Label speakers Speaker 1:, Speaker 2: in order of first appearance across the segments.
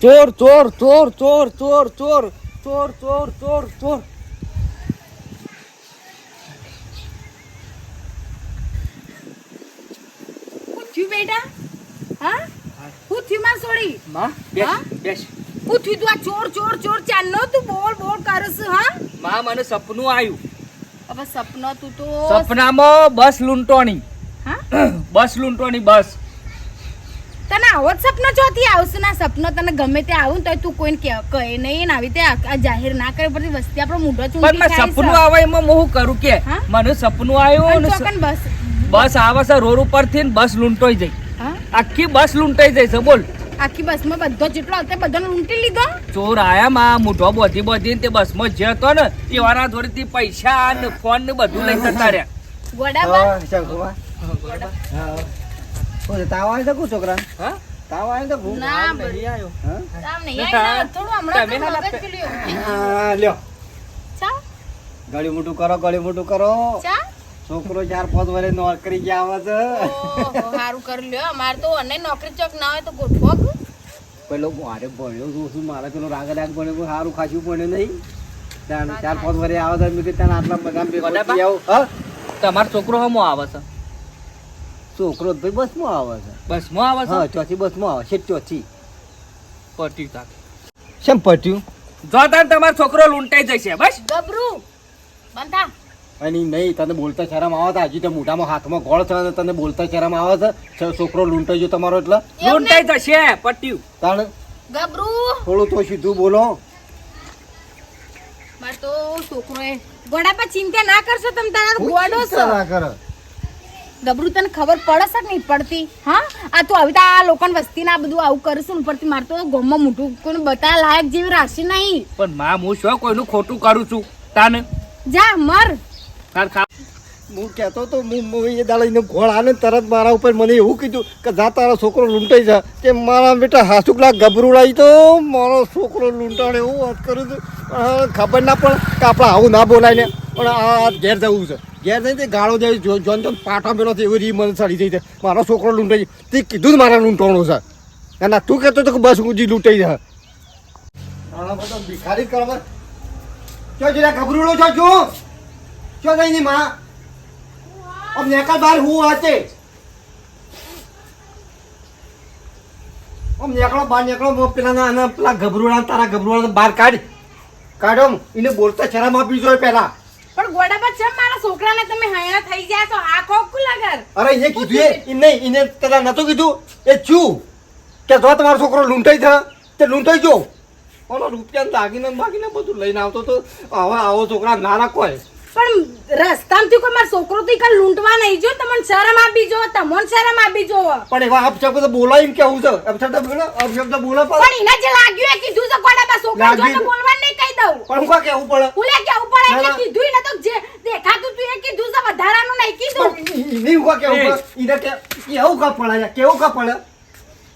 Speaker 1: ચોર ચોર ચોર ચોર ચોર ચોર ચોર ચોર ચોર ચોર
Speaker 2: થયું બેટા હા હું થયું માં સોડી
Speaker 1: માં બેસ બેસ
Speaker 2: હું થયું તું આ ચોર ચોર ચોર ચાંદનો તું બોલ બોલ કરસ હા
Speaker 1: માં મને સપનું આવ્યું
Speaker 2: હવે સપનો તું તો
Speaker 1: સપનામાં બસ લૂંટોણી
Speaker 2: હા
Speaker 1: બસ લૂંટોણી બસ
Speaker 2: તને આવો જ સપનો ચોથી આવશે ના? સપનો તને ગમે તે આવું ને તોય તું કોઈને કહે કહે નહીં ને આવી રીતે આ જાહેર ના કરે. પરથી વસ્તી આપણો મૂઢો
Speaker 1: પણ
Speaker 2: ચૂંટી જાય
Speaker 1: સપનું આવે એમાં હું કરું કે મને સપનું આવ્યું
Speaker 2: અને
Speaker 1: ને
Speaker 2: બસ.
Speaker 1: બસ આવે છે રોડ ઉપરથી ને બસ લૂંટાઈ જાય
Speaker 2: હા?
Speaker 1: આખી બસ લૂંટાઈ જાય છે બોલ.
Speaker 2: આખી બસમાં બધો જેટલો હતો બધાને લૂંટી લીધો?
Speaker 1: ચોર આયા માં મૂઢો બોધી બોધી તે બસમાં જે હતો ને એ વાળા જોડેથી પૈસા ને ફોન ને બધું લઈ જતા રહ્યા.
Speaker 2: ગોડાબા?
Speaker 3: હા, છે, તાવ આવે તો કુ છોકરાને?
Speaker 1: હા?
Speaker 3: તાવ આવે તો ભૂખ
Speaker 2: ના
Speaker 1: નહીં આવ્યો.
Speaker 3: હા?
Speaker 2: તામ નહીં આઈ થોડું હમણાં તો
Speaker 1: ના
Speaker 2: મગજ પેલું
Speaker 3: હા, લ્યો.
Speaker 2: ચા
Speaker 3: ગળ્યું મોટું કરો ગળી મોટું કરો.
Speaker 2: ચા
Speaker 3: છોકરો ચાર પાંચ વર્ષ નોકરી ગયા આવે છે
Speaker 2: સારું હારું કરી લ્યો. અમારે તો અને નોકરી ચોક ના હોય તો ગોઠવો.
Speaker 3: પેલો મારે ભણ્યો છું શું મારે પેલો રાગ રાગ ભણ્યો સારું ખાસું ભણ્યો નહીં. ત્યાં ચાર પાંચ વર્ષ આવે છે મેં ત્યાં આટલા બધા
Speaker 1: તમારો છોકરો હમો આવે છે.
Speaker 3: છોકરો ભાઈ બસમાં આવે છે.
Speaker 1: બસમાં આવે
Speaker 3: હા
Speaker 1: છે
Speaker 3: ચોથી બસમાં આવે છે ચોથી.
Speaker 1: પટ્યું તાક.
Speaker 3: શેમ પટ્યું?
Speaker 1: જો તાર તમારો છોકરો લૂંટાઈ જશે બસ.
Speaker 2: ગભરું બંધા.
Speaker 3: અને નહીં તને બોલતા શરમ આવે છે? હજી તો મોઢામાં હાથમાં ગોળ છે તને બોલતા શરમ આવે છે? છોકરો લૂંટાઈ ગયો તમારો એટલે?
Speaker 1: લૂંટાઈ જશે પટ્યું.
Speaker 3: તાણ?
Speaker 2: ગભરું
Speaker 3: થોડું તો સીધું બોલો.
Speaker 2: મારે તો છોકરો એ ગોડા પર ચિંતા ના કરશો તમે તારા ગોડો છો.
Speaker 3: ના કરે?
Speaker 2: ગભરું તને ખબર પડે છે નહીં પડતી? હા? આ તું આવી તો આ લોકોન વસ્તી ના બધું આવું કરશું પડતી મારે તો ગોમમાં મોટું કોઈ બતા લાયક જેવી રાશિ નહીં.
Speaker 1: પણ માં હું શું કોઈનું ખોટું કરું છું? તાને?
Speaker 2: જા મર.
Speaker 1: તાર ખા
Speaker 3: હું કહેતો તો હું હું એ દાડા ઘોડાને તરત મારા ઉપર મને એવું કીધું કે જા તારો છોકરો લૂંટાઈ જા. કે મારા બેટા હાસુકલા ગભરુડાઈ તો મારો છોકરો લૂંટાણે એવું વાત કરું છું. ખબર ના પણ કે આપણે આવું ના બોલાય ને. પણ આ ઘેર જવું છે. ઘેર જઈને તે ગાળો જાય જો, જોન જોન પાટા મેળો છે એવી રી મને સડી જઈ છે. મારો છોકરો લૂંટાઈ. તે કીધું જ મારા લૂંટાણો છે. અને તું કહેતો તો કે બસ ઊંચી લૂંટાઈ જા. ભિખારી કરવા. ચો જરા ગભરુડો છો, જો. ચો જઈ ની માં अब नेकल बार હું આતે આમ નીકળો બહાર નીકળો મો પેલા ના ના પેલા ગભરુડા તારા ગભરુડા બહાર કાઢ કાઢો આમ. એને બોલતા શરમ આપવી જોઈએ પેલા
Speaker 2: પણ ગોડા પર ચમ મારા છોકરાને તમે હયા થઈ જાય તો આ કોક લગર
Speaker 3: અરે એને કીધું એ ઈ નહીં એને પેલા નતું કીધું એ છું કે જો તમારો છોકરો લૂંટાઈ થા તે લૂંટાઈ જો ઓલો રૂપિયા દાગીને ને બાગીને બધું લઈને આવતો તો આવા આવો છોકરા ના રાખવાય
Speaker 2: પણ રસ્તામાંથી કોઈ મારો છોકરો તો ઈકન લૂંટવા નહીં જો. તમને શરમ આપી જો તમને શરમ આપી જો.
Speaker 3: પણ એવા અપશબ્દ બોલાય એમ કેવું છે? અપશબ્દ બોલો અપશબ્દ બોલો પણ.
Speaker 2: એને જે લાગ્યું એ કીધું છે કોડા પર છોકરો જો તો બોલવા નહીં કહી દઉં.
Speaker 3: પણ હું કા કેવું પડે?
Speaker 2: ભૂલે કેવું પડે?
Speaker 3: ના,
Speaker 2: એટલે કીધું ને તો જે દેખાતું તું એ કીધું છે વધારાનું નહીં કીધું.
Speaker 3: નહીં ઊભા કેવું પડે? ઈને કે કેવું કા પડે? કેવું કા પડે?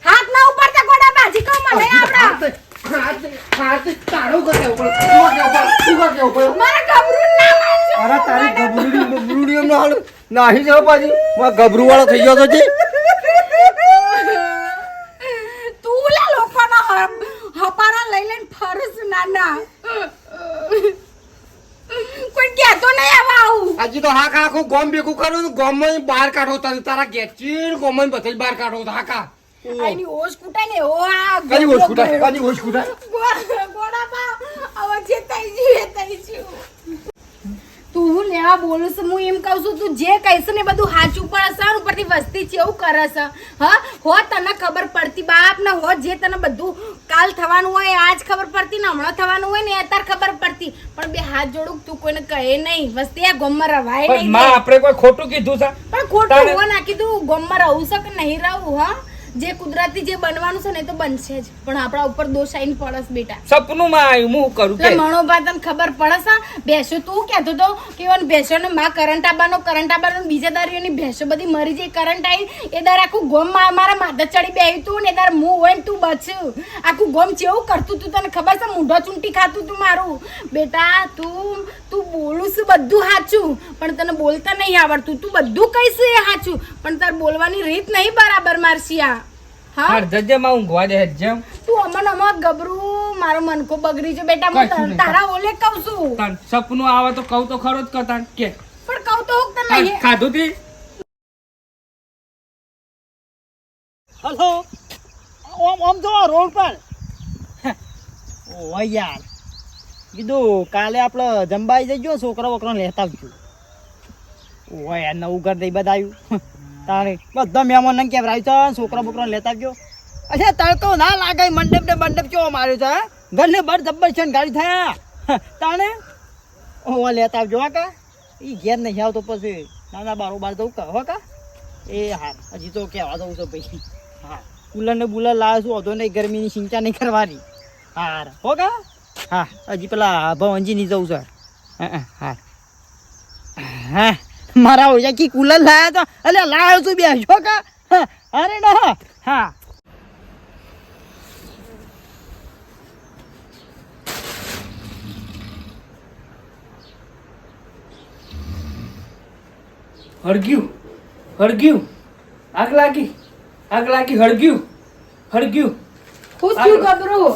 Speaker 2: હાથ ના ઉપર તો કોડા બાજી કહું મને આવડા.
Speaker 3: હાથ- હાથ- હાથ તારું કા કેવું પડે? તું કા પડે? તું કા
Speaker 2: મારા ગભરું ના
Speaker 3: અરે તારી નાહી જાવ પાજી માં ગભરુ વાળો થઈ ગયો તો જી.
Speaker 2: તું લે લોકોનો હપ- હપારા લઈ લઈને ફરસ નાના. કોઈ કહેતો નહીં આવા આવું.
Speaker 3: હજી તો હાક આખું ગોમ ભેગું કરું ગોમ બહાર કાઢો તારા. ઘેર ગોમમાં બધે બહાર કાઢો. હાકા.
Speaker 2: આની ઓશ કૂટાય ને? ઓ આ ગોળો
Speaker 3: ઓછ કુટાય. કની ઓછ કુટાય.
Speaker 2: ગોળા- ગોળામાં આવા જે થઈ ગયું એ થઈ તું હું લેવા બોલું છું હું એમ કહું છું તું જે કહીશ ને બધું સાચું પણ અને ઉપરથી વસ્તી એવું કરે છે. હા હો તને ખબર પડતી બાપ ને હો જે તને બધું કાલ થવાનું હોય આજ ખબર પડતી ને હમણાં થવાનું હોય ને અત્યારે ખબર પડતી. પણ બે હાથ જોડું તું કોઈને કહે નહીં. વસ્તી આ ગોમમાં રવાય નહીં
Speaker 1: આપણે કોઈ ખોટું કીધું છે?
Speaker 2: પણ ખોટું હોવા નાખી તું ગોમમાં રહું છે કે નહીં રહું હા? જે કુદરતી જે બનવાનું છે ને તો બનશે જ. પણ આપણા ઉપર દોષ આઈને પડસ બેટા.
Speaker 1: સપનું માં આવ્યું હું કરું કે?
Speaker 2: મણોબા તને ખબર પડે છે ભેંસો તું કહેતો તો કે ઓન ભેંસો ને માં કરંટ આબાનો કરંટ આબાનો બીજા દારીઓની ભેંસો બધી મરી જાય કરંટ આવી એ દાર આખું ગોમમાં મારા માથે ચડી બેહ્યું તું ને દાર મું હોય ને તું બચ્યું આખું ગોમ ચેવું કરતું તું તને ખબર છે? મૂઢો ચૂંટી ખાતું તું મારું. બેટા તું તું બોલું છું બધું સાચું. પણ તને બોલતા નહીં આવડતું. તું બધું કહીશ એ સાચું. પણ તાર બોલવાની રીત નહીં બરાબર મારશી આ હા
Speaker 1: જજે માં ઊંઘવા દે જેમ.
Speaker 2: તું હમણાં પણ ગબરું મારો મનકો બગડી છે બેટા હું તારા ઓલે કહું છું.
Speaker 1: તાન સપનું આવે તો કહું તો ખરો જ કતાન કે.
Speaker 2: પણ કહું તો હું તને
Speaker 1: ખાધું તી?
Speaker 4: હલો. ઓમ ઓમ જો રોડ પર. ઓ યાર. કીધું, કાલે આપણે જંબાઈ જજો છોકરા વોકરા લેતા આવજો. ઓ યાર નવું ઘર દઈ બધાયું તાણે બધા મહેમાન ને કેવરાયું છે છોકરા બોકરા લેતા આવજો. અચ્છા તડકો ના લાગે, મંડપ ને મંડપ કેવો માર્યો છે ઘરને બર જબ્બર છે ગાડી થયા તાણે? ઓ લેતા આવજો, હા, કા? એ ઘેર નહીં આવતો પછી. નાના બારોબાર જવું કા, હો, કા? એ હા, હજી તો કહેવા દઉં તો પછી હા. કુલર ને બુલર લાવે છું, વધુ નહીં, ગરમીની ચિંતા નહીં કરવાની. હા હો, કા? હા હજી પેલા ભવનજીની જવું છે. હા, હા હા હા મારા ઓજા કી કુલર લાયા તો અલે લાયો છું બે છો કા? અરે ના હા.
Speaker 1: હળગ્યું હળગ્યું. આગ લાગી આગ લાગી હળગ્યું હળગ્યું.
Speaker 2: ખુશ થયું ગબરું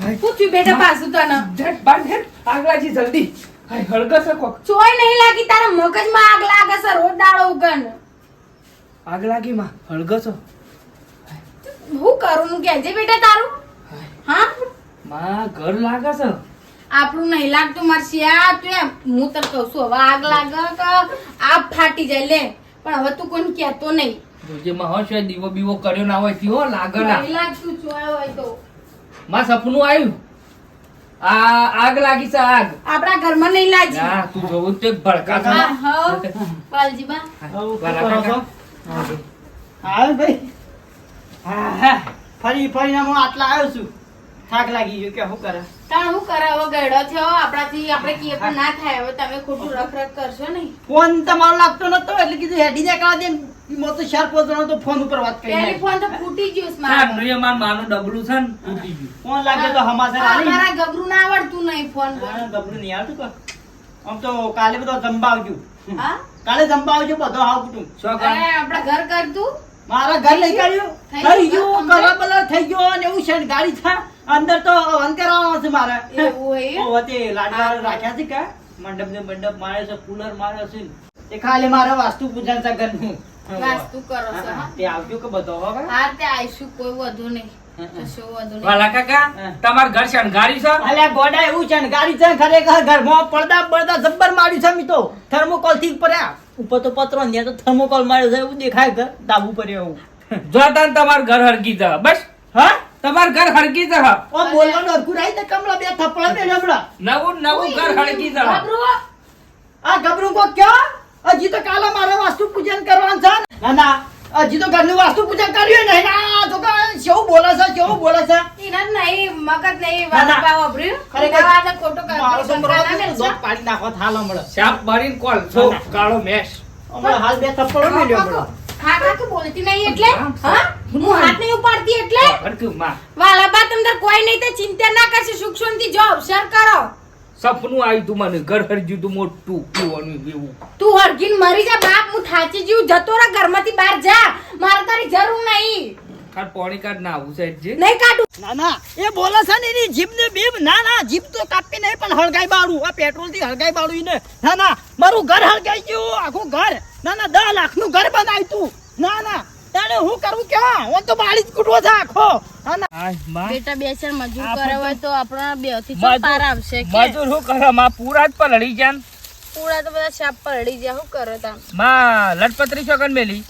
Speaker 2: થયું બેટા પાછું તને
Speaker 1: ઝટ બાંધ હેડ આગ લાગી જલ્દી. હાય હળગસ કોક.
Speaker 2: ચોય નહીં લાગી તારા મગજમાં આગ લાગે છે રોજ દાડો ઉગન.
Speaker 1: આગ લાગી માં હળગસો
Speaker 2: હું. કરું હું કહેજે બેટા તારું. હા?
Speaker 1: માં ઘર લાગે છે.
Speaker 2: આપણું નહીં લાગતું મારે શિયા તું એમ હું તને કહું છું હવે આગ લાગે કે આપ ફાટી જાય લે. પણ હવે તું કોઈને કહેતો નહીં.
Speaker 1: જોજે માં હોશ દીવો બીવો કર્યો ના હોય થયો લાગે ના
Speaker 2: નહીં લાગતું ચોય હોય તો.
Speaker 1: માં સપનું આવ્યું. આ આગ લાગી છે આગ.
Speaker 2: આપણા ઘરમાં નહીં લાગી.
Speaker 1: ના તું જોવું તે ભડકા છે.
Speaker 2: હા
Speaker 1: કાકા.
Speaker 4: હા ભાઈ. હા હા. ફરી ફરીને હું આટલા આવ્યો છું. થાક લાગી ગયો કે શું કરે?
Speaker 2: તાણ હું કરે હવે ગયડો થયો. આપણાથી આપણે કીએ પણ ના થાય. હવે તમે ખોટું રખ રખ કરશો નહીં.
Speaker 4: ફોન તમારો લાગતો નતો એટલે કીધું હેડી ને કાઢી દે. મો તો શેર પોતવાનો તો ફોન ઉપર વાત કરી નાખી.
Speaker 2: ટેલિફોન તો ફૂટી ગયું છે
Speaker 1: ના,
Speaker 2: મારું.
Speaker 1: માનું ડબલું છે ને તૂટી ગયું.
Speaker 4: ફોન લાગે તો હમાસર
Speaker 2: હા, મારા ગબરું ના આવડતું નહીં ફોન
Speaker 4: હા, ગભરું નહીં આવતું કા આમ તો કાલે બધો જમવા આવજો
Speaker 2: હા?
Speaker 4: કાલે જમવા આવજો બધો આવ કુટુંબ.
Speaker 1: શું કામ?
Speaker 2: અરે, ઘર કરતું
Speaker 4: મારા ઘર લઈ કાઢ્યું
Speaker 2: થઈ
Speaker 4: થઈ
Speaker 2: ગયું?
Speaker 4: ગયું કલર થઈ ગયો અને એવું છે ગાડી છે. અંદર તો છે મારે.
Speaker 2: એવું
Speaker 4: તે લાડવા રાખ્યા છે કે? મંડપ ને મંડપ મારે છે કુલર મારે છે. એ ખાલી મારે વાસ્તુ પૂજન છે ઘરનું.
Speaker 2: વાસ્તુ કરો છો હા
Speaker 4: તે આવજો કે બધો હવે
Speaker 2: હા તે આવીશું કોઈ વધુ નહીં. કશું વધુ નહીં?
Speaker 1: વાલા કાકા તમારું ઘર શણગાર્યું છે?
Speaker 4: અલ્યા ગોડા એવું છે છે ખરેખર ઘરમાં પડદા પડદા જબ્બર માર્યું છે મી થર્મોકોલથી પડ્યા. ઉપર તો પત્રો ને તો થર્મોકોલ માર્યો છે એવું દેખાય ઘર. દાબુ પડ્યો એવું.
Speaker 1: જો તમારું ઘર હરગી જા બસ.
Speaker 4: હા?
Speaker 1: તમારું ઘર હરકી જા
Speaker 4: ઓ બોલવાનું અરખું રાઈ તે કમલા બે થપ્પડ બે
Speaker 1: નવું નવું ઘર હરકી જા
Speaker 4: આ ગબરું કો ક્યાં? હજી તો કાલે મારે છે ને. ના હજી તો ઘરનું વાસ્તુ પૂજન કર્યું નહીં ના તો કેવું બોલે છે કેવું બોલે છે?
Speaker 2: એને જ નહીં મગજ નહીં
Speaker 4: ના, ના.
Speaker 2: વાપા વાપર્યું.
Speaker 4: ખરેખર
Speaker 2: વાતે ખોટું કર્યું.
Speaker 4: મારો તો
Speaker 2: સંભળાય ના
Speaker 4: મરો
Speaker 2: બેન,
Speaker 4: દોત પાડી નાખો થાલ હમણાં.
Speaker 1: શાપ ભરીને કોલ છો કાળો મેશ.
Speaker 4: હમણાં હાલ બે થપ્પડો મેલ્યો હમણાં.
Speaker 2: હા હા બોલતી નહીં એટલે? હા હું? હાથ નહીં ઉપાડતી એટલે? વાલા બા તમને કોઈ નહીં તો ચિંતા ના કરશે સુખ શાંતિ જો અવસર કરો.
Speaker 1: સપનું આવ્યું તું મને ઘર હરજ્યું તું મોટું પીવાનું એવું
Speaker 2: તું હરગીન મરી જા બાપ હું થાચી જીવ. જતો રહે ઘરમાંથી બહાર જા. મારે તારી જરૂર નહીં.
Speaker 1: ખાર પોણી કાઢ ના આવું સાહેબ જી.
Speaker 2: નહીં કાઢું.
Speaker 4: ના ના એ બોલે છે ને એની જીભ ને બીબ ના ના જીભ તો કાપી નહીં પણ હળગાઈ બાળું. આ પેટ્રોલથી હળગાઈ બાળું ને ના ના મારું ઘર હળગાઈ ગયું આખું ઘર. ના ના દસ લાખનું ઘર બનાવ્યું તું. ના ના તારે હું કરું ક્યાં? હું તો બાળી જ કૂટવો છે આખો. ના ના?
Speaker 1: આયમાં.
Speaker 2: બેટા બે ચાર મજૂર કરે હોય તો આપણા
Speaker 1: બેથી
Speaker 2: પાર આવશે
Speaker 1: મજૂર શું કરે? માં પૂરા જ પલળી જાન
Speaker 2: પૂરા તો બધા શાપ પલળી જાય શું કરો તામ?
Speaker 1: માં લટપત્રી ચોકન મેલી?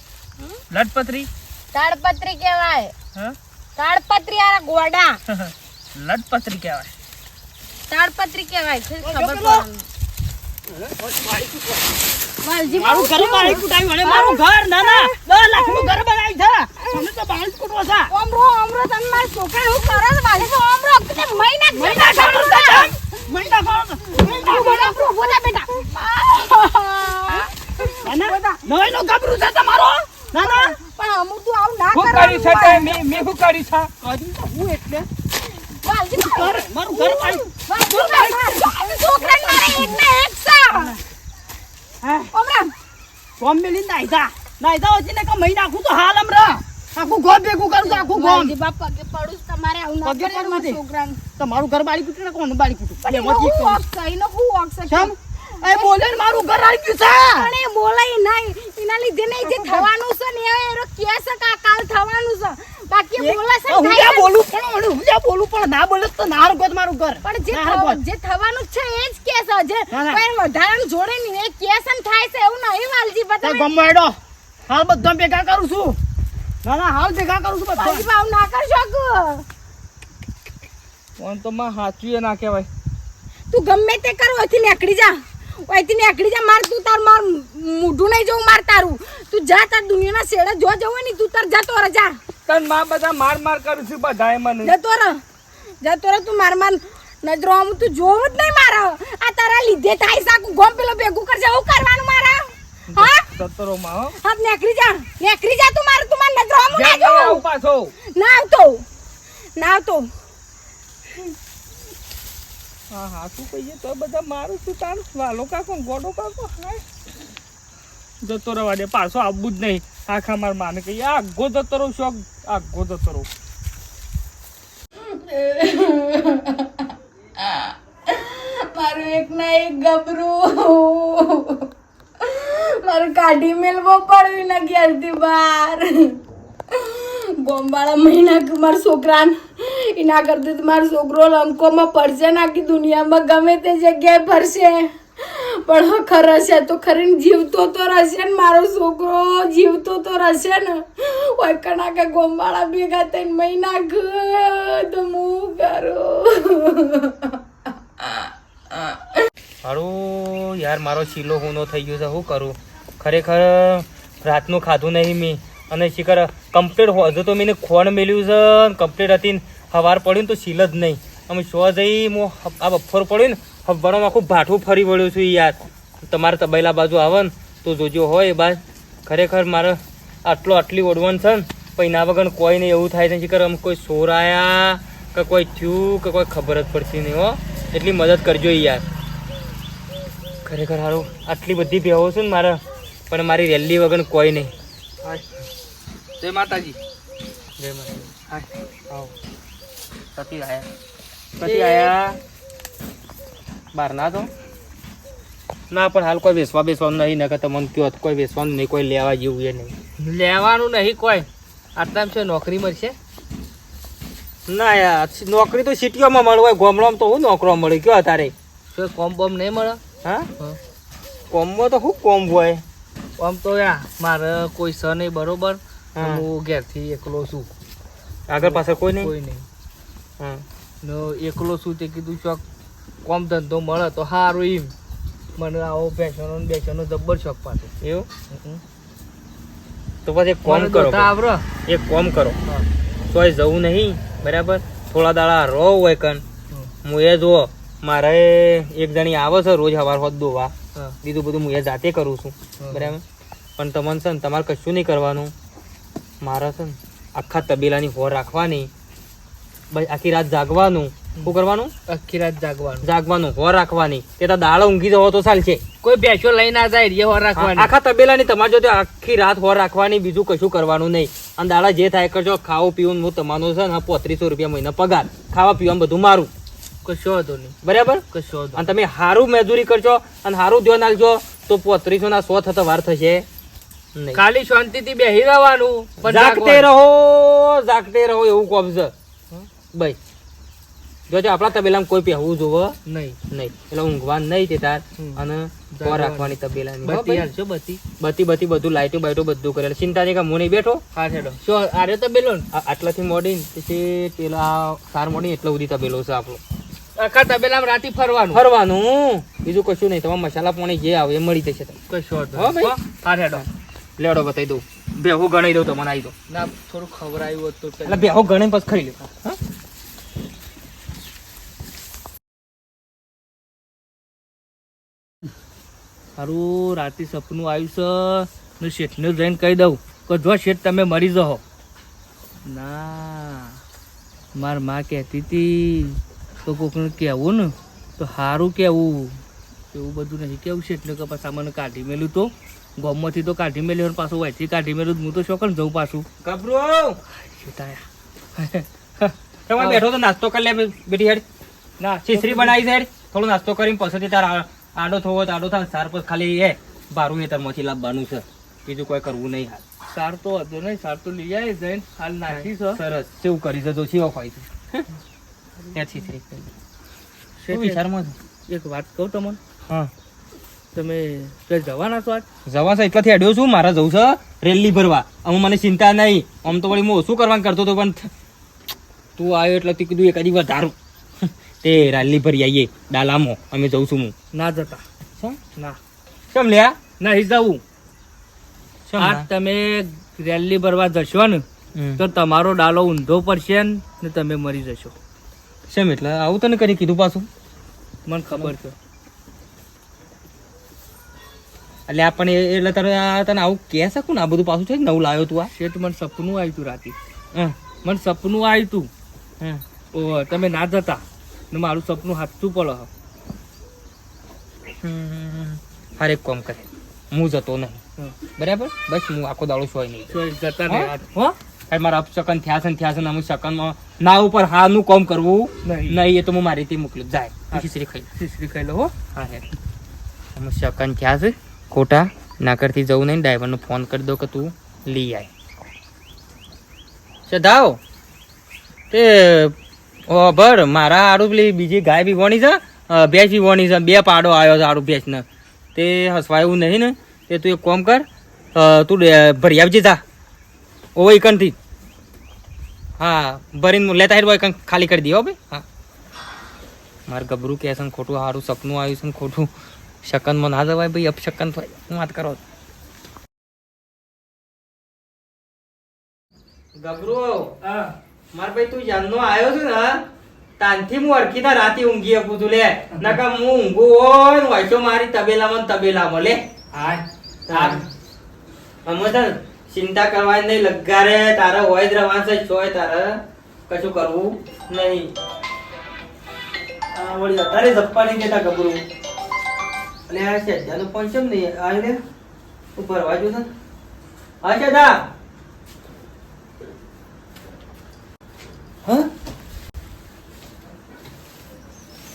Speaker 1: લટપત્રી
Speaker 2: તાડપત્રી કહેવાય.
Speaker 1: હા?
Speaker 2: તાડપત્રી આ ગોડા.
Speaker 1: લટપત્રી કહેવાય.
Speaker 2: તાડપત્રી કહેવાય ખબર પડે. વાલજી
Speaker 4: મારું ઘર બાળી કૂટાયું અને મારું ઘર ના ના દસ લાખનું ઘર બનાવ્યું છે મને તો બાળી કૂટવો છે
Speaker 2: ઓમરો ઓમરો તમે મારા છોકરા હું કરો છો? ઓમરો તે મહિના
Speaker 4: મહિના ખાવાનું છે. મહિના ખાવાનું છે. મહિના ખાવાનું છે.
Speaker 2: બોલા બેટા
Speaker 4: ના ના. નો ગભરું છે તમારો. ના ના.
Speaker 2: પણ અમુક તું આવું ના
Speaker 1: કર્યું. છે તે? મે મે શું કર્યું છે?
Speaker 4: કદી તો હું એટલે.
Speaker 2: વાલજી
Speaker 4: ઘર મારું ઘર બાળી.
Speaker 2: છોકરા મારે એક ને એક સા
Speaker 4: હા
Speaker 2: ઓમરા
Speaker 4: કોમ મેલી નાઈતા નાઈતા હોતી ને કે મહિના આખું તો હાલ હમણાં આખું ગોમ ભેગું કરું આખું ગોમ
Speaker 2: વાલજી બા પગે પડું તમારે આવું ના
Speaker 4: પગે
Speaker 2: કરે
Speaker 4: પડવું
Speaker 2: મારા
Speaker 4: છે.
Speaker 2: છોકરાને.
Speaker 4: તમારું ઘર બાળી કૂટ્યું ને કોનું બાળી કૂટ્યું
Speaker 2: પણ એનો
Speaker 4: એમાંથી એક
Speaker 2: હું છે?
Speaker 4: કેમ? એ બોલે મારું ઘર આવી ગયું છે
Speaker 2: પણ એ બોલાય નહીં. એના લીધે નહીં, જે થવાનું છે ને એ એનો કહે છે કે કાલ થવાનું છે. બાકી બોલાશે ને
Speaker 4: હું બોલું પણ હું બોલું પણ ના બોલે તો ના ગોત મારું ઘર.
Speaker 2: પણ જે જે થવાનું છે એ જ કેસ છે. વધારાનું જોડે નહીં, એ કેસ છે ને થાય છે. એવું નહીં, વાલજી બા,
Speaker 4: તે
Speaker 2: તમે-
Speaker 4: હાલ બધા ભેગા કરું છું. ના ના હાલ ભેગા કરું છું બધા
Speaker 2: આવું ના કરશો.
Speaker 1: ફોન તો માં સાચું ના કહેવાય.
Speaker 2: તું ગમે તે કર ઓયથી નીકળી જા. ઓયથી નીકળી જા. માર તું તાર માર મોઢું નહીં જોઉં માર તારું. તું જા તાર દુનિયાના શેડે જો જવું ને તું તાર જતો રહે જા.
Speaker 1: તનમાં બધા માર માર કરું છું બધાએ મને.
Speaker 2: જતો રહે જતો રહે તું માર માર નજરો આમ તું જોવું જ નહીં મારા. આ તારા લીધે થાય સાકુ ગોમ પેલો ભેગું કરજે હું કરવાનું મારા. હા?
Speaker 1: સતરો માં હો.
Speaker 2: હા નેકરી જા નેકરી જા તું મારું તું માર નજરો આમ ના જોવું
Speaker 1: પાછો.
Speaker 2: ના આવતો. ના આવતો.
Speaker 1: હા હા તું કહીએ તો બધા મારું છું તાર? વાલો કાકો ગોડો કાકો હાય. જતો રહેવા દે પાછો આવવું જ નહીં. આખા માર માને કહીએ આ જતો રહું શોખ આગો જતો રહું
Speaker 2: મારું એક ના એક ગબરું. મારે કાઢી મેલવો પડવી ના ઘેરથી બહાર. બોમ્બાળા મહિના કે મારા છોકરાને, એના કરતી મારો છોકરો લંકોમાં પડશે નાખી દુનિયામાં ગમે તે જગ્યાએ ફરશે. પણ ખર હશે તો ખરીને જીવતો તો રહેશે ને મારો છોકરો. જીવતો તો રહેશે ને. ઓય કણા કે ગોમ્બાળા ભેગા થઈને મહિના તો હું કરું?
Speaker 5: હારું, યાર, મારો શીલો હુનો થઈ ગયો છે શું કરું? ખરેખર, રાતનું ખાધું નહીં મેં. અને શિખર કમ્પ્લીટ હજુ તો મેં ખોણ મેલ્યું છે કમ્પ્લીટ હતી ને સવાર પડ્યું તો શીલ જ નહીં. અમે શો જઈ હું આ બફોર પડ્યું ને હવારમાં આખું ભાઠું ફરી વળ્યું છું યાર. તમારે તબેલા બાજુ આવે ને તો જોજો હોય બાદ ખરેખર મારે આટલો આટલી ઓડવાન છે ને પછી ના વગર કોઈ નહીં એવું થાય નથી કરે અમે કોઈ સોર આયા કે કોઈ થયું કે કોઈ ખબર જ પડતી નહીં હો. એટલી મદદ કરજો યાર. ખરેખર સારું આટલી બધી ભેહો છે ને મારે પણ મારી રેલી વગર કોઈ નહીં.
Speaker 1: જય માતાજી.
Speaker 5: જય
Speaker 1: માતાજી.
Speaker 5: આવો. કથી આયા? કથી આયા? બાર ના તો? ના પણ હાલ કોઈ બેસવા બેસવાનું નહીં નકર તમને કયો કોઈ વેચવાનું નહીં કોઈ લેવા જેવું એ નહીં.
Speaker 1: લેવાનું નહીં કોઈ. આટલામાં છે નોકરી મળશે?
Speaker 5: ના યાર નોકરી તો સિટીઓમાં મળે ગોમડામાં તો હું નોકરો મળે કયો તારે?
Speaker 1: કોઈ કોમ બોમ નહીં મળે?
Speaker 5: હા. કોમમાં તો શું કોમ હોય?
Speaker 1: કોમ તો યા મારે કોઈ સ નહીં બરોબર?
Speaker 5: હા.
Speaker 1: ઘેરથી એકલો છું.
Speaker 5: આગળ પાછળ કોઈ નહીં?
Speaker 1: કોઈ નહીં.
Speaker 5: હા.
Speaker 1: ને એકલો છું તે કીધું શોખ કોમ ધંધો મળે તો સારું એમ. મને આવો પેશનો ને બેસવાનો જબ્બર શોખ પાછો
Speaker 5: એવું તો પછી કોમ કરો
Speaker 1: આવરો
Speaker 5: એક કોમ કરો.
Speaker 1: તો
Speaker 5: તોય જવું નહીં બરાબર? થોડા દાડા રહો હોય કન. હું એ જુઓ મારે એક જણી આવે છે રોજ સવાર હોત દોવા. બીજું બધું હું એ જાતે કરું છું. બરાબર? પણ તમને છે ને તમારે કશું નહીં કરવાનું. મારે છે ને આખા તબેલાની હોર રાખવાની. બસ આખી રાત જાગવાનું. શું કરવાનું?
Speaker 1: આખી રાત જાગવાનું.
Speaker 5: જાગવાનું હોર રાખવાની. તે તો દાળ ઊંઘી જવો તો ચાલશે.
Speaker 1: કોઈ બેસો લઈ ના જાય એ હોર રાખવાની.
Speaker 5: આખા તબેલાની તમારે જો આખી રાત હોર રાખવાની બીજું કશું કરવાનું નહીં. અને દાડા જે થાય કરજો ખાવું પીવું હું તમારું છે ને પોત્રીસો રૂપિયા મહિના પગાર. ખાવા પીવાનું બધું મારું.
Speaker 1: કશો હતો નહીં.
Speaker 5: બરાબર?
Speaker 1: કશો હતો
Speaker 5: અને તમે સારું મજૂરી કરજો અને સારું ધ્યાન નાખજો તો પોત્રીસો ના સો થતા વાર થશે.
Speaker 1: ખાલી શાંતિથી બેહી રહેવાનું પણ
Speaker 5: જાગતે રહો જાગતે રહો એવું કોમ છે. ભાઈ જોજો આપણા તબેલામાં કોઈ પહેવું જોવે?
Speaker 1: નહીં.
Speaker 5: નહીં. એટલે ઊંઘવાનું નહીં તે તાર. અને કો રાખવાની તબેલાની. હો
Speaker 1: બતી બત્તી.
Speaker 5: બત્તી બત્તી બધું લાઈટો બાઈટો બધું કરેલ. ચિંતા નહીં કે હું નહીં બેઠો?
Speaker 1: હા છેડો. શું આરે
Speaker 5: તબેલો આટલાથી મોડીને પછી પેલા સાર મોડી એટલો સુધી તબેલો છે આપણો.
Speaker 1: આખા તબેલામાં રાતી ફરવાનું?
Speaker 5: ફરવાનું. બીજું કશું નહીં. તમારે મસાલા પાણી જે આવે એ મળી જશે
Speaker 1: કશું
Speaker 5: હો ભાઈ?
Speaker 1: હા છેડો.
Speaker 5: લેડો બતાવી દઉં. બેહો ગણાઈ દઉં તમને આવી દો
Speaker 1: ના થોડું ખવડાવ્યું હોત
Speaker 5: એટલે બેહો ગણાઈ પછી ખાઈ લો હા?
Speaker 1: સારું રાતે સપનું આવ્યું છે ને શેઠને જઈને કહી દઉં કે જો શેઠ તમે મરી જાઓ ના. મારમાં કહેતી હતી તો કોકને કહેવું ને તો સારું કહેવું. એવું બધું નહીં કેવું શેઠને કે પછી મને કાઢી મેલું તો. ગોમમાંથી તો કાઢી મેલ્યો ને પાછું વાયથી કાઢી મેલ્યું હું તો શોકન જઉં પાછું.
Speaker 5: ગભરો! તમે બેઠો તો નાસ્તો કરી લે બેટી હેડ.
Speaker 1: ના
Speaker 5: છીસરી બનાવી દે થોડો નાસ્તો કરીને પછી તાર આડો થવો તો આડો થાય સાર પર ખાલી એ બારું હેતરમાંથી લાવવાનું છે. બીજું કોઈ કરવું નહીં હાલ.
Speaker 1: સાર તો હતો નહીં સાર તો લઈ આવી જઈને હાલ નાખી છે.
Speaker 5: સરસ. કેવું કરી છે? શિવો હોય છે. ત્યાંથી થઈ. શું વિચારમાં
Speaker 1: એક વાત કહું તમને?
Speaker 5: હા.
Speaker 1: તમે જવાના છો આજ?
Speaker 5: જવા છે એટલાથી અડ્યો છું મારે જવું છે રેલી ભરવા. આમ મને ચિંતા નહીં. આમ તો વળી હું ઓછું કરવાનું કરતો હતો પણ તું આવ્યો એટલે તે કીધું એકાદી વધારું તે રાલી ભરી આવીએ ડાલામો અમે જઉં છું હું.
Speaker 1: ના જતા.
Speaker 5: શું?
Speaker 1: ના.
Speaker 5: કેમ લ્યા?
Speaker 1: હિ જવું
Speaker 5: આ
Speaker 1: તમે રેલી ભરવા જશો ને તો તમારો ડાલો ઊંધો પડશે ને તમે મરી જશો.
Speaker 5: શેમ એટલે? આવું તને કરી કીધું પાછું?
Speaker 1: મને ખબર છે.
Speaker 5: એટલે આ એટલે તને તને આવું કહે શકું ને? આ બધું પાછું છે નવું લાવ્યો તું આ?
Speaker 1: શેઠ મને સપનું આવ્યું હતું રાતે. મને સપનું આવ્યું
Speaker 5: હમ.
Speaker 1: તમે ના જતા. ને મારું સપનું સાચું પડે
Speaker 5: હારે એક કામ કરે. હું જતો નહીં. બરાબર? બસ હું આખો દાડો સોય નહીં.
Speaker 1: જતા નહીં હો?
Speaker 5: મારા અપશકન થયા છે ને થયા છે ને અમુક શકનમાં ના ઉપર હાનું કોમ કરવું
Speaker 1: નહીં.
Speaker 5: એ તો હું મારી રીતે મોકલું. જાય.
Speaker 1: હા.
Speaker 5: ખીચડી ખાઈ
Speaker 1: શીશરી ખાઈ લો હો.
Speaker 5: હા હે અમુક શકન થયા છે. ખોટા. નાકરથી જવું નહીં ડ્રાઈવરનો ફોન કરી દો કે તું લઈ આય. સદાવ તે ઓ, ભર, મારા આડું પેલી બીજી ગાય બી વણી છે. ભેંસ બી વણી છે. બે પાડો આવ્યો છે આડું ભેંસને. તે હસવાયું નહીં ને. તે તું એક કોમ કર તું ભરી આવજે તા ઓ એકનથી હા, ભરીને લેતા હેડ એકન ખાલી કરી દઈએ ભાઈ. હા. મારે ગભરું કે છે ખોટું સારું સપનું આવ્યું છે ખોટું શકનમાં ના જવાય ભાઈ, અપશકન થાય હું વાત કરો. ગભરું
Speaker 1: હા.
Speaker 5: માર ભાઈ તું જાનનો આવ્યો છે ને તાનથી હું અડકી ના રાતે ઊંઘી આપું છું લે. નકા હું ઊંઘું હોય વાંચો મારી તબેલામાં ને તબેલામાં લે.
Speaker 1: હા
Speaker 5: હા અમે ચિંતા કરવાની નહીં લગારે તારે હોય જ રવાન છે ચોય તારે. કશું કરવું નહીં. વળી અત્યારે જપ્પાની દેતા ગભરું. અને આ છે પણ પહોંચ્યો નહીં આવીને ઉપર વાજુ છે. હા શેઠા હા?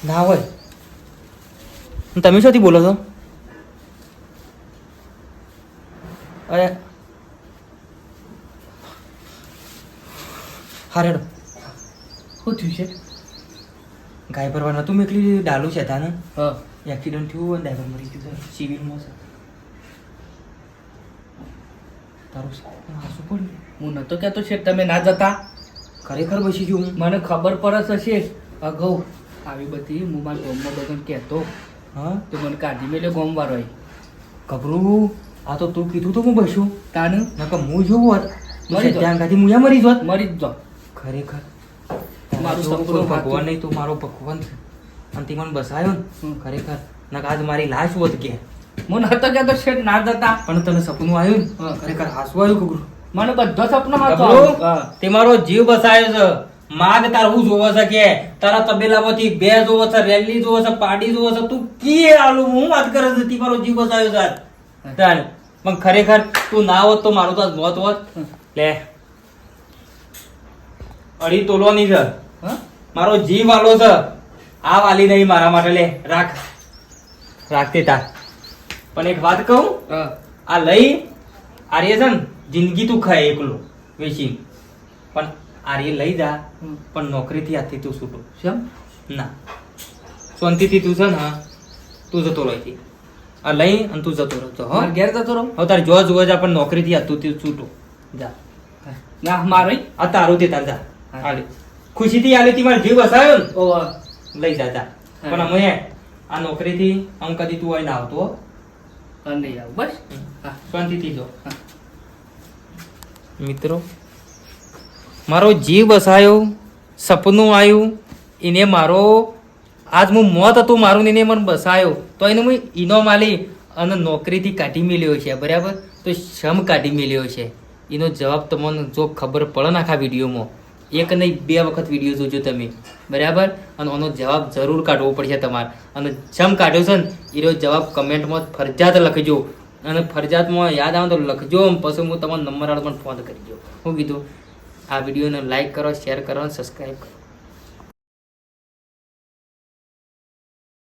Speaker 5: ના હોય. તમે શોથી બોલો છો? અરે. હારે
Speaker 1: શું થયું છે?
Speaker 5: ગાય ભરવા નતું મેકલી ડાલું છે તાને?
Speaker 1: હા.
Speaker 5: એક્સિડન્ટ થયું અને ડ્રાઈવર મરી ગયું સિવિલમાં છે. તારું હાસું પડ્યું
Speaker 1: હું નતો કહેતો છે તમે ના જતા?
Speaker 5: ખરેખર બસી ગયું
Speaker 1: મને ખબર પડત હશે. અગાઉ આવી બધી હું મારા ગોમમાં બધાને કહેતો.
Speaker 5: હા?
Speaker 1: તો મને કાઢી મેલે ગોમ વાળો
Speaker 5: ગભરું? આ તો તું કીધું તો હું બસ્યું
Speaker 1: તાને
Speaker 5: નકર હું જોવું હોત?
Speaker 1: મરી.
Speaker 5: ત્યાં ગાડી મુયા મરી જોત
Speaker 1: મરી જ
Speaker 5: ખરેખર?
Speaker 1: મારું સપનું
Speaker 5: ભગવાન નહીં તું મારો ભગવાન છે. અને તે મને બસાયો ને. ખરેખર? નકર આજ મારી લાશ હોત કે.
Speaker 1: મને હતો કે તો શેઠ ના જતા.
Speaker 5: પણ તને સપનું આવ્યું ને? ખરેખર હાસુ આવ્યું કુકરું.
Speaker 1: મને બધો સપનો માં
Speaker 5: તે મારો જીવ બસાયો છે. માગ તાર હું જોવો છે કે? તારા તબેલામાંથી બે જોવો છે રેલી જોવો છે પાડી જોવો છે. તું કી આલુ? હું વાત કરે છે? તી મારો જીવ બસાયો છે. આજ. પણ ખરેખર તું ના હોત તો મારું તો આજ મોત હોત. લે. અઢી તોલવાની છે. મારો જીવ વાલો છે. આ વાલી નહીં મારા માટે. લે રાખ. રાખતી તાર. પણ એક વાત કહું? આ લઈ આર્ય છે ને જિંદગી તું ખાય એકલો વેચી પણ આર્ય લઈ જા પણ નોકરીથી આથી તું છૂટો.
Speaker 1: શેમ?
Speaker 5: ના. શાંતિથી તું છે ને તું જતો રહી આ લઈ અને તું જતો રહો હો.
Speaker 1: ઘેર જતો રહો.
Speaker 5: હવે તારે જો જોવા જા પણ નોકરીથી આતું તું છૂટો. જા.
Speaker 1: ના મારે.
Speaker 5: આ તારું તે તાર જા.
Speaker 1: હા.
Speaker 5: ખુશીથી આલે તી મારે જીવ વસાયો ને.
Speaker 1: ઓ
Speaker 5: લઈ જા જા. પણ અમે આ નોકરીથી આમ કદી તું અહીં ના આવતો હો.
Speaker 1: નહીં આવું. બસ.
Speaker 5: શાંતિથી જો.
Speaker 1: હા.
Speaker 5: મિત્રો, મારો જીવ બસાયો, સપનું આવ્યું, એને મારો, આજ હું મોત હતું, મારું એને મને બસાયો. તો એને હું ઈનો માલી અને નોકરીથી કાઢી મેલ્યો છે, બરાબર? તો શમ કાઢી મેલ્યો છે? એનો જવાબ તમને જો ખબર પડે ને આખા વિડીયોમાં, એક નહીં, બે વખત વીડિયો જોજો તમે, બરાબર? અને એનો જવાબ જરૂર કાઢવો પડશે તમારે. અને જમ કાઢ્યો છે ને, એનો જવાબ કમેન્ટમાં ફરજિયાત લખજો. અને ફરજિયાતમાં યાદ આવે તો લખજો પછી હું તમારો નંબર આલો પણ ફોન કરજો હું કીધું? આ વિડીયોને લાઈક કરો શેર કરો સબસ્ક્રાઈબ કરો.